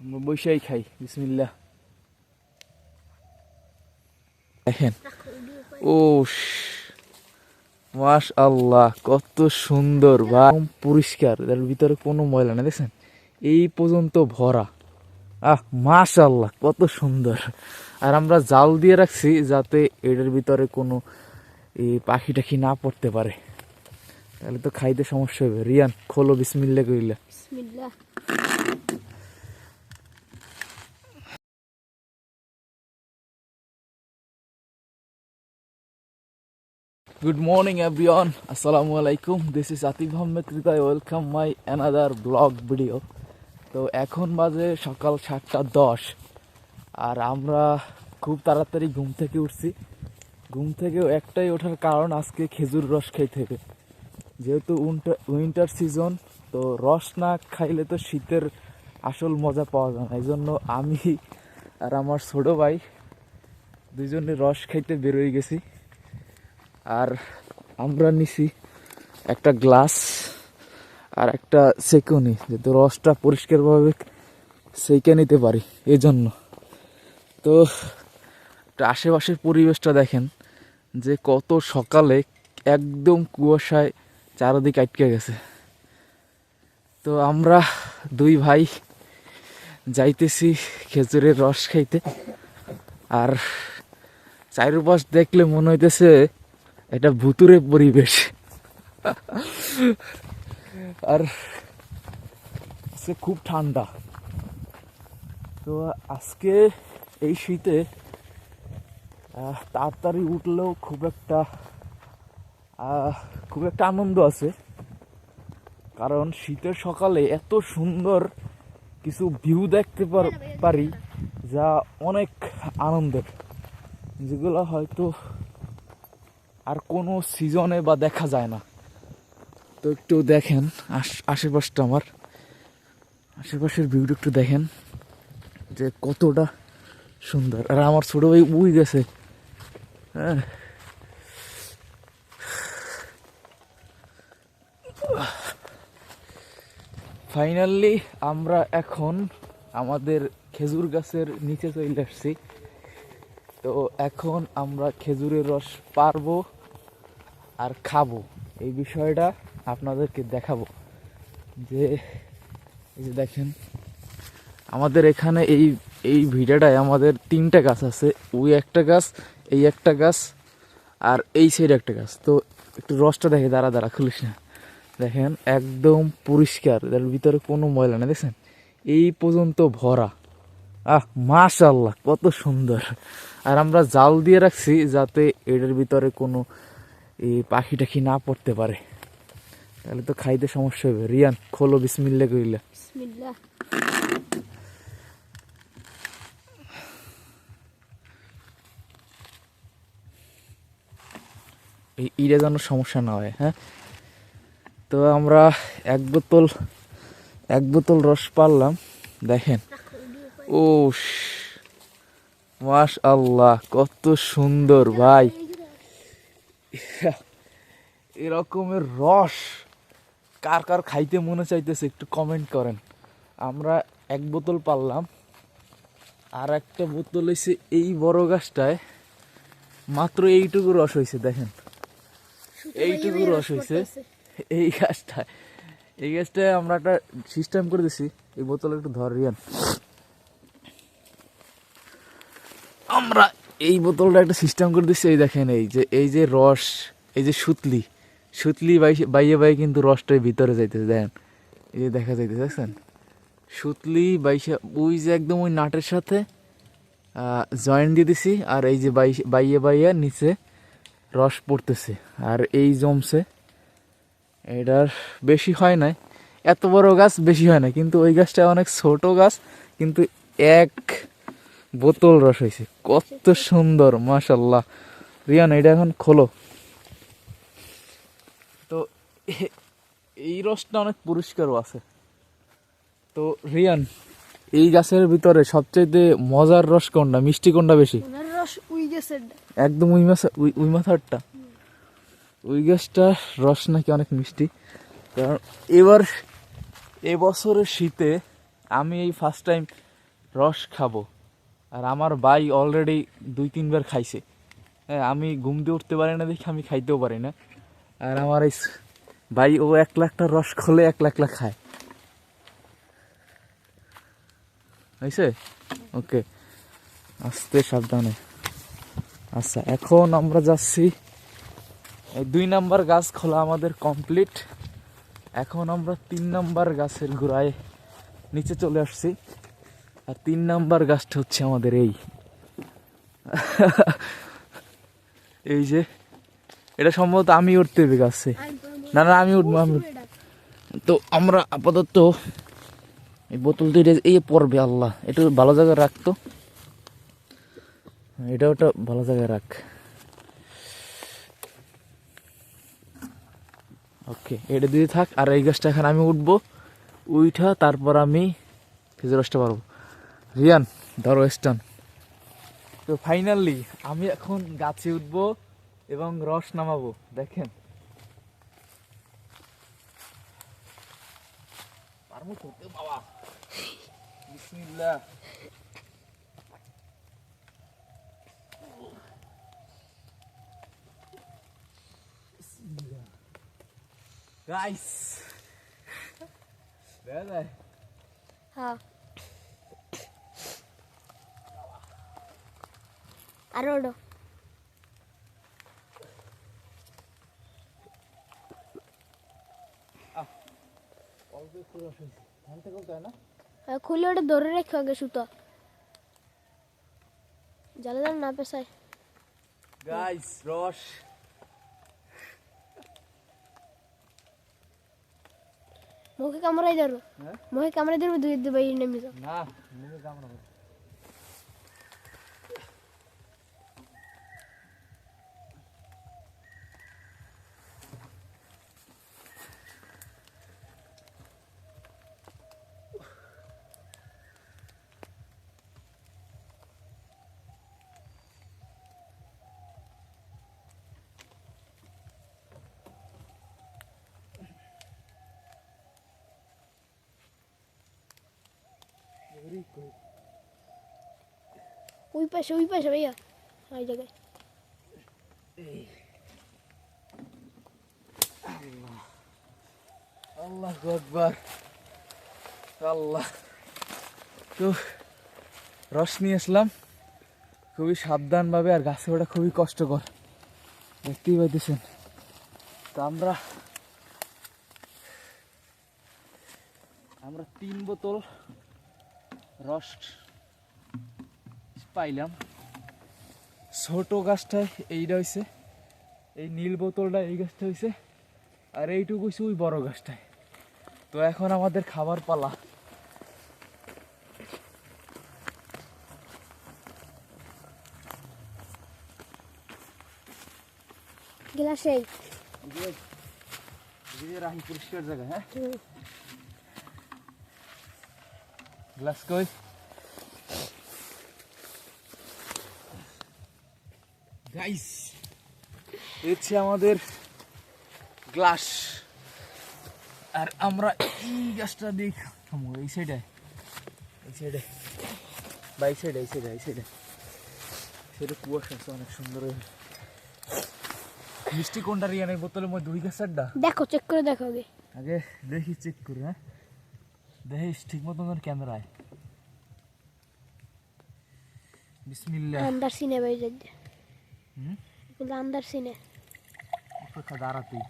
আমরা বৈশাই খাই, বিসমিল্লাহ। দেখেন। ও মাস আল্লাহ কত সুন্দর বা। পরিষ্কার, এর ভিতরে কোনো ময়লা নেই, দেখছেন? এই পর্যন্ত ভরা। আহ মাস আল্লাহ কত সুন্দর। আর আমরা জাল দিয়ে রাখছি যাতে এটার ভিতরে কোনো এই পাখি টাখি না পড়তে পারে। তাহলে তো খাইতে সমস্যা হবে। রিয়ান, খোলো বিসমিল্লা কইলা। Good morning, everyone. Assalamu alaikum. This is Atif Ahmed Ridai. Welcome my another vlog video. তো এখন বাজে সকাল সাতটা দশ আর আমরা খুব তাড়াতাড়ি ঘুম থেকে উঠছি ঘুম থেকে একটাই ওঠার কারণ আজকে খেজুর রস খাইতে হবে যেহেতু উইন্টার সিজন তো রস না খাইলে তো শীতের আসল মজা পাওয়া যায় না এই জন্য আমি আর আমার ছোট ভাই দুজনে রস খাইতে বেরোয় গেছি আর আমরা নিছি একটা গ্লাস আর একটা সেকুনি যাতে রসটা পরিষ্কারভাবে সেকে নিতে পারি এই জন্য তো আশেপাশের পরিবেশটা দেখেন, যে কত সকালে একদম কুয়াশায় চারদিক আটকে গেছে। তো আমরা দুই ভাই যাইতেছি খেজুরের রস খাইতে। আর চারুপাশ দেখলে মনে হইতেছে এটা ভুতুরে পরিবেশ। আর আজকে খুব ঠান্ডা। তো আজকে এই শীতে তাড়াতাড়ি উঠলেও খুব একটা খুব একটা আনন্দ আছে। কারণ শীতের সকালে এত সুন্দর কিছু ভিউ দেখতে পারি যা অনেক আনন্দের। যেগুলো হয়তো আর কোনো সিজনে বা দেখা যায় না। তো একটু দেখেন, আশ- আশেপাশটা আমার। আশেপাশের ভিউটা একটু দেখেন, যে কতটা সুন্দর। আর আমার ছোট ভাই উই গেছে। হ্যাঁ ফাইনালি আমরা এখন আমাদের খেজুর গাছের নিচে চলে আসছি। তো এখন আমরা খেজুরের রস পারব। আর খাব। এই বিষয়টা আপনাদেরকে দেখাবো। যে, এই যে দেখেন, আমাদের এখানে এই এই ভিডিওটায় আমাদের তিনটা গাছ আছে। ওই একটা গাছ, এই একটা গাছ, আর এই সাইড একটা গাছ। তো একটু রসটা দেখে দাঁড়া দাঁড়া, খুলিস না। দেখেন, একদম পরিষ্কার। এর ভিতরে কোনো ময়লা নেই, দেখছেন? এই পর্যন্ত ভরা। আহ মাশাল্লাহ কত সুন্দর। আর আমরা জাল দিয়ে রাখছি যাতে এটার ভিতরে কোনো এই পাখি টাখি না পড়তে পারে? তাহলে তো খাইতে সমস্যা হবে। রিয়ান খোলো বিসমিল্লা কইলা। বিসমিল্লাহ। এই ইটা যেন সমস্যা না হয় হ্যাঁ? তো আমরা এক বোতল এক বোতল রস পারলাম দেখেন। ও মাস আল্লাহ কত সুন্দর ভাই। এরকমের রস কার কার খাইতে মনে চাইতেছে একটু কমেন্ট করেন। আমরা এক বোতল পারলাম আর একটা বোতল হয়েছে এই বড় গাছটায়। মাত্র এইটুকু রস হয়েছে দেখেন। এইটুকু রস হয়েছে এই গাছটায়। এই গাছটায় আমরা একটা সিস্টেম করে দিছি এই বোতল একটু ধর আমরা এই বোতলটা একটা সিস্টেম করে দিচ্ছে, এই দেখেন এই যে এই যে রস, এই যে সুতলি সুতলি বাই- বাইয়ে বাইয়ে কিন্তু রসটার ভিতরে যাইতেছে, দেখেন। এই যে দেখা যাইতেছে, দেখছেন? সুতলি বাইশে ওই যে একদম ওই নাটের সাথে জয়েন্ট দিয়ে দিছি, আর এই যে বাই বাইয়ে বাইয়ে নিচে রস পড়তেছে, আর এই জমছে। এটার বেশি হয় নাই। এত বড় গাছ বেশি হয় না কিন্তু ওই গাছটা অনেক ছোট গাছ, কিন্তু এক বোতল রস হয়েছে। কত সুন্দর মাশাল্লাহ রিয়ান এটা এখন খোলো। তো এই রসটা অনেক পরিষ্কারও আছে। তো রিয়ান এই গাছের ভিতরে সবচেয়ে মজার রস কোনটা? মিষ্টি কোনটা বেশি? একদম উই মাছ উই উই মাথারটা। উই গাছটা রস নাকি অনেক মিষ্টি। কারণ এবার এবছরের শীতে আমি এই ফার্স্ট টাইম রস খাব। আর আমার ভাই অলরেডি দুই, তিনবার খাইছে। হ্যাঁ আমি ঘুম দিয়ে উঠতে পারি না দেখি আমি খাইতেও পারি না। আর আমার এই ভাই, ও এক লাখটা রস খোলে এক লাখ লাখ খায়। হয়েছে ওকে। আস্তে সাবধানে। আচ্ছা এখন আমরা যাচ্ছি। দুই নাম্বার গাছ খোলা আমাদের কমপ্লিট এখন আমরা তিন নাম্বার গাছের গোড়ায় নিচে চলে আসছি। আর তিন নাম্বার গাছটা হচ্ছে আমাদের এই। এই যে, এটা সম্ভবত আমি উঠতে হবে গাছে। না না, আমি উঠবো, আমি তো আমরা আপাতত এই বোতল দুইটা এই পড়বে, আল্লাহ। এটা ভালো জায়গায় রাখতো এটা ওটা ভালো জায়গায় রাখ। ওকে, এটা দিয়ে থাক, আর এই গাছটা এখন আমি উঠবো। উইঠা, তারপর আমি খেজুর রসটা পারব রিয়ান ধরো স্টান তো ফাইনালি আমি এখন গাছে উঠবো এবং রস নামাবো দেখেন। বাবা। বিসমিল্লাহ। হ্যাঁ আরও ওঠো অল্প একটু রস হয়েছে ধান থেকে উল্টায় না আর খুলে ওটা ধরে রেখে আগে সুতো। জালে জালে না পেশায় গাইস রস। মুখে কামড়াই ধরো। হ্যাঁ? মুখে কামড়াই ধরবে দুই দুই বাইরে নেমে না মুখে কামড়াবো ওই পাশে ওই পাশে ভাইয়া ওই জায়গায় আল্লাহ আকবার আল্লাহ তো রস নিয়ে আসলাম খুবই সাবধানভাবে আর গাছে ওটা খুবই কষ্টকর। দেখতেই পাইতেছেন। তো আমরা আমরা তিন বোতল রস পাইলাম। ছোট গাছটায় এইটা হয়েছে এই নীল বোতলটা এই গাছটা হয়েছে আর এইটুকু হচ্ছে ওই বড় গাছটায় তো এখন আমাদের খাবার পালা। গ্লাসে রাহি পরিষ্কার জায়গা হ্যাঁ? কই গাইস হচ্ছে আমাদের গ্লাস আর আমরা এই গাছটা থামো এই সাইডে এই সাইডে বা এই সাইডে এই সাইডে এই সাইডে সেটা কুয়াশা আছে অনেক সুন্দর। মিষ্টি কোনটা রিয়ানের বোতলের মধ্যে দুই গাছটা দেখো চেক করে দেখো আগে। আগে দেখি চেক করে হ্যাঁ। দেখিস ঠিক মতন যেন ক্যামেরায় বিসমিল্লাহ আন্দার সিনে বাইরে যাচ্ছে হুম বলে আন্দার সিনে অপেক্ষা দাঁড়াতেই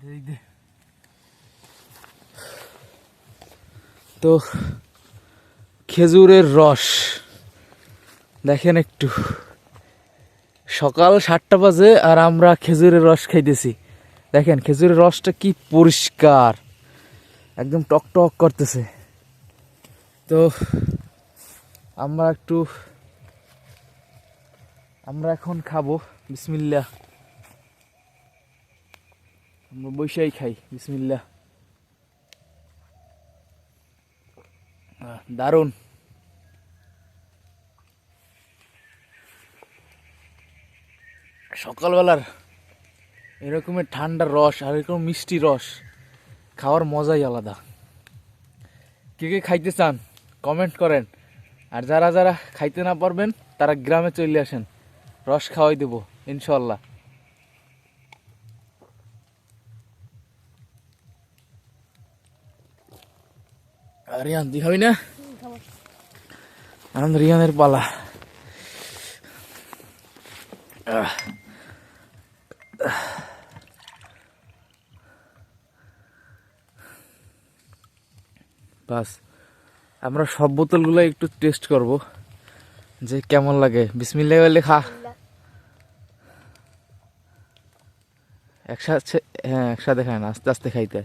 দেখ দে তো খেজুরের রস। দেখেন একটু। সকাল সাতটা বাজে আর আমরা খেজুরের রস খাইতেছি। দেখেন, খেজুরের রসটা কি পরিষ্কার। একদম টক টক করতেছে। তো আমরা একটু, আমরা এখন খাব। বিসমিল্লা আমরা বৈশাই খাই। বিসমিল্লা দারুণ। সকালবেলার এরকমের ঠান্ডা রস আর এরকম মিষ্টি রস, খাওয়ার মজাই আলাদা। কে কে খাইতে চান কমেন্ট করেন। আর যারা যারা খাইতে না পারবেন, তারা গ্রামে চলে আসেন। রস খাওয়াই দেবো ইনশাল্লাহ রিয়ান তুই খাবি না? রিয়ানের পালা। বাস। আমরা সব বোতলগুলো একটু টেস্ট করব। যে কেমন লাগে। বিসমিল্লাহ বলে খা। একসাথে হ্যাঁ একসাথে খায় না আস্তে আস্তে খাইতে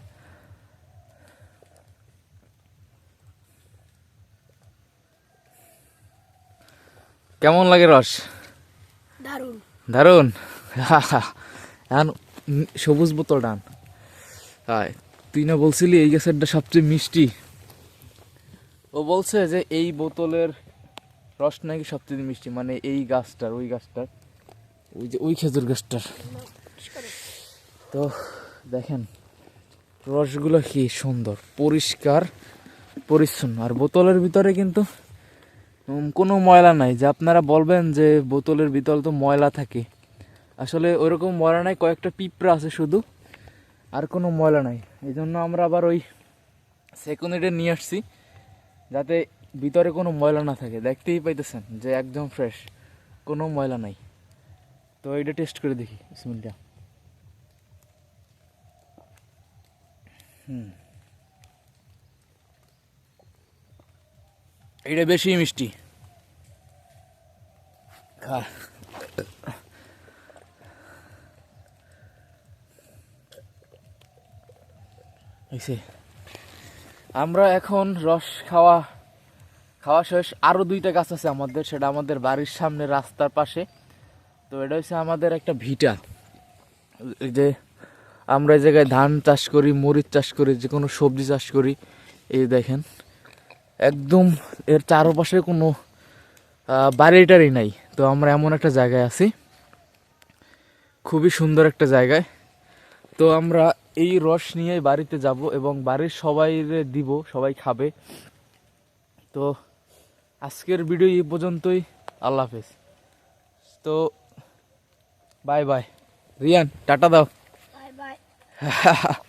কেমন লাগে রস? দারুণ। দারুণ এখন উম সবুজ বোতল ডান। তুই না বলছিলি এই গ্যাসেরটা সবচেয়ে মিষ্টি। ও বলছে যে এই বোতলের রস নাকি সবচেয়ে মিষ্টি মানে এই গাছটার, ওই গাছটার, ওই যে ওই খেজুর গাছটার। তো দেখেন, রসগুলো কি সুন্দর, পরিষ্কার, পরিচ্ছন্ন। আর বোতলের ভিতরে কিন্তু কোনো ময়লা নাই। যে আপনারা বলবেন যে বোতলের ভিতরে তো ময়লা থাকে। আসলে ওইরকম ময়লা নাই, কয়েকটা পিঁপড়া আছে শুধু, আর কোনো ময়লা নাই। এই জন্য আমরা আবার ওই সেকেন্ডে নিয়ে আসছি। যাতে ভিতরে কোনো ময়লা না থাকে। দেখতেই পাইতেছেন যে একদম ফ্রেশ কোনো ময়লা নাই। তো এটা টেস্ট করে দেখি বিসমিল্লা হুম। এটা বেশি মিষ্টি। খা। আমরা এখন রস খাওয়া খাওয়া শেষ। আরও দুইটা গাছ আছে আমাদের, সেটা আমাদের বাড়ির সামনে রাস্তার পাশে। তো এটা হচ্ছে আমাদের একটা ভিটা। এই যে আমরা এই জায়গায় ধান চাষ করি, মরিচ চাষ করি, যে কোনো সবজি চাষ করি, এই দেখেন। একদম এর চারপাশে কোনো বাড়িটারই নাই। তো আমরা এমন একটা জায়গায় আছি। খুবই সুন্দর একটা জায়গায়। তো আমরা এই রস নিয়ে বাড়িতে যাব এবং বাড়ির সবাই দিব সবাই খাবে। তো আজকের ভিডিও এই পর্যন্তই। আল্লাহ হাফেজ। তো বাই বাই। রিয়ান টাটা দাও। Bye bye.